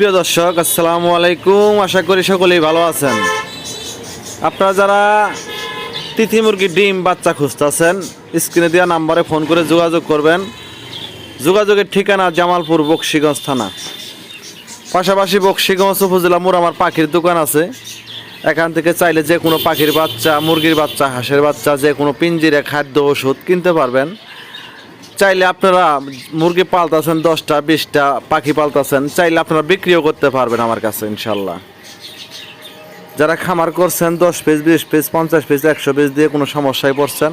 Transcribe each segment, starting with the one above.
প্রিয় দর্শক, আসসালামু আলাইকুম। আশা করি সকলেই ভালো আছেন। আপনারা যারা তিথি মুরগির ডিম বাচ্চা খুঁজতেছেন, স্ক্রিনে দেওয়া নাম্বারে ফোন করে যোগাযোগ করবেন। যোগাযোগের ঠিকানা জামালপুর বক্সিগঞ্জ থানা। পাশাপাশি বক্সিগঞ্জ উপজেলা মোড় আমার পাখির দোকান আছে। এখান থেকে চাইলে যে কোনো পাখির বাচ্চা, মুরগির বাচ্চা, হাঁসের বাচ্চা, যে কোনো পিঞ্জিরে খাদ্য, ওষুধ কিনতে পারবেন। চাইলে আপনারা মুরগি পালতাছেন দশটা, বিশটা, পাখি পালতাছেন, চাইলে আপনারা বিক্রিও করতে পারবেন আমার কাছে ইনশাল্লাহ যারা খামার করছেন, দশ পিস, বিশ পিস, পঞ্চাশ পিস, একশো পিস দিয়ে কোনো সমস্যায় পড়ছেন,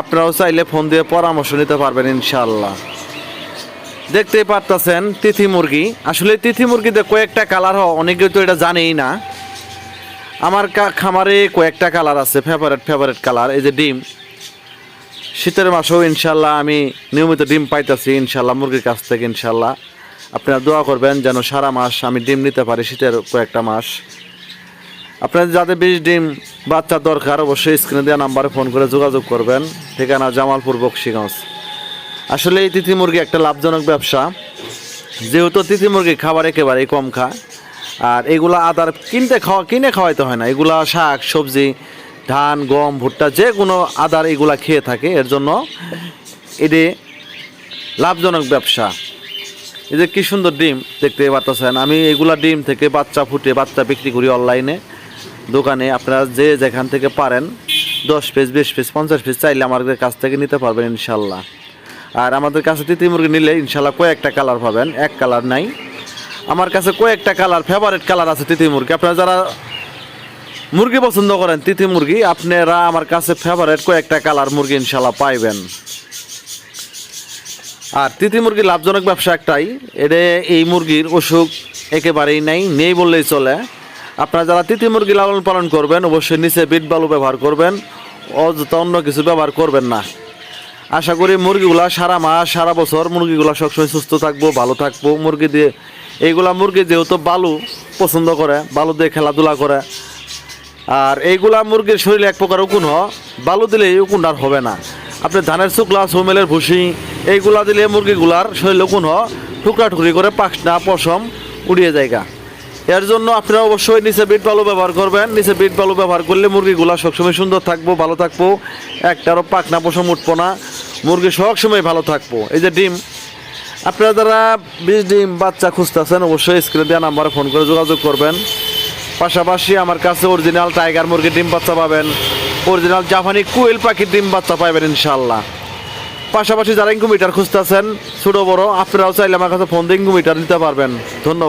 আপনারাও চাইলে ফোন দিয়ে পরামর্শ নিতে পারবেন ইনশাল্লাহ দেখতেই পারতাছেন, তিথি মুরগি। আসলে তিথি মুরগিতে কয়েকটা কালার হয় অনেকে তো এটা জানেই না। আমার খামারে কয়েকটা কালার আছে ফেভারেট ফেভারেট কালার, এই যে ডিম। শীতের মাসেও ইনশাল্লাহ আমি নিয়মিত ডিম পাইতাছি, ইনশাল্লাহ, মুরগির কাছ থেকে ইনশাল্লাহ। আপনারা দোয়া করবেন যেন সারা মাস আমি ডিম নিতে পারি শীতের কয়েকটা মাস। আপনাদের যাদের বেশ ডিম বাচ্চা দরকার, অবশ্যই স্ক্রিনে দেওয়া নাম্বারে ফোন করে যোগাযোগ করবেন। ঠিকানা জামালপুর, বক্সিগঞ্জ। আসলে এই তিথি মুরগি একটা লাভজনক ব্যবসা। যেহেতু তিথি মুরগি খাবার একেবারেই কম খায়, আর এগুলা আদার কিনতে খাওয়া কিনে খাওয়াইতে হয় না। এগুলা শাক, সবজি ধান, গম, ভুট্টা, যে কোনো আদার এগুলা খেয়ে থাকে, এর জন্য এটি লাভজনক ব্যবসা। এই যে কি সুন্দর ডিম দেখতে পারতেছেন। আমি এগুলা ডিম থেকে বাচ্চা ফুটে বাচ্চা বিক্রি করি অনলাইনে, দোকানে আপনারা যে যেখান থেকে পারেন, দশ পিস বিশ পিস পঞ্চাশ পিস চাইলে আমাদের কাছ থেকে নিতে পারবেন ইনশাল্লাহ। আর আমাদের কাছে তিতি মুরগি নিলে ইনশাল্লাহ কয়েকটা কালার পাবেন, এক কালার নাই। আমার কাছে কয়েকটা কালার ফেভারেট কালার আছে তিতি মুরগি। আপনারা যারা মুরগি পছন্দ করেন, তিথি মুরগি, আপনারা আমার কাছে ফেভারিট কয়েকটা কালার মুরগি ইনশাল্লাহ পাইবেন। আর তিথি মুরগি লাভজনক ব্যবসা একটাই এটা এই মুরগির অসুখ একেবারেই নাই, নেই বললেই চলে। আপনারা যারা তিথি মুরগি লালন পালন করবেন, অবশ্যই নিচে বিট বালু ব্যবহার করবেন, অযথা অন্য কিছু ব্যবহার করবেন না। আশা করি মুরগিগুলা সারা মাস, সারা বছর মুরগিগুলা সবসময় সুস্থ থাকব, ভালো থাকব। মুরগি দিয়ে, এইগুলা মুরগি যেহেতু বালু পছন্দ করে, বালু দিয়ে খেলাধুলা করে আর এইগুলা মুরগির শরীরে এক প্রকার উকুন বালু দিলে এই উকুন আর হবে না। আপনি ধানের শুকলা, সোমেলের ভুসি, এইগুলা দিলে মুরগিগুলার শরীরে উকুন টুকরা টুকরি করে পাখনা পশম উড়িয়ে জায়গা এর জন্য আপনারা অবশ্যই নিচে বিট বালু ব্যবহার করবেন। নিচে বিট বালু ব্যবহার করলে মুরগিগুলা সবসময় সুন্দর থাকব, ভালো থাকব। একটারও পাখনা পশম উঠবো না। মুরগি সবসময় ভালো থাকব। এই যে ডিম, আপনারা যারা বিশ ডিম, বাচ্চা খুঁজতেছেন, অবশ্যই স্ক্রিনে দেওয়া নাম্বারে ফোন করে যোগাযোগ করবেন। পাশাপাশি আমার কাছে অরিজিনাল টাইগার মুরগির ডিম বাচ্চা পাবেন। অরিজিনাল জাপানি কুয়েল পাখির ডিম বাচ্চা পাবেন ইনশাল্লাহ পাশাপাশি যারা ইনকুমিটার খুঁজতেছেন, ছোটো বড়, আপনারাও চাইলে আমার কাছে ফোন দিয়ে ইনকুমিটার নিতে পারবেন। ধন্যবাদ।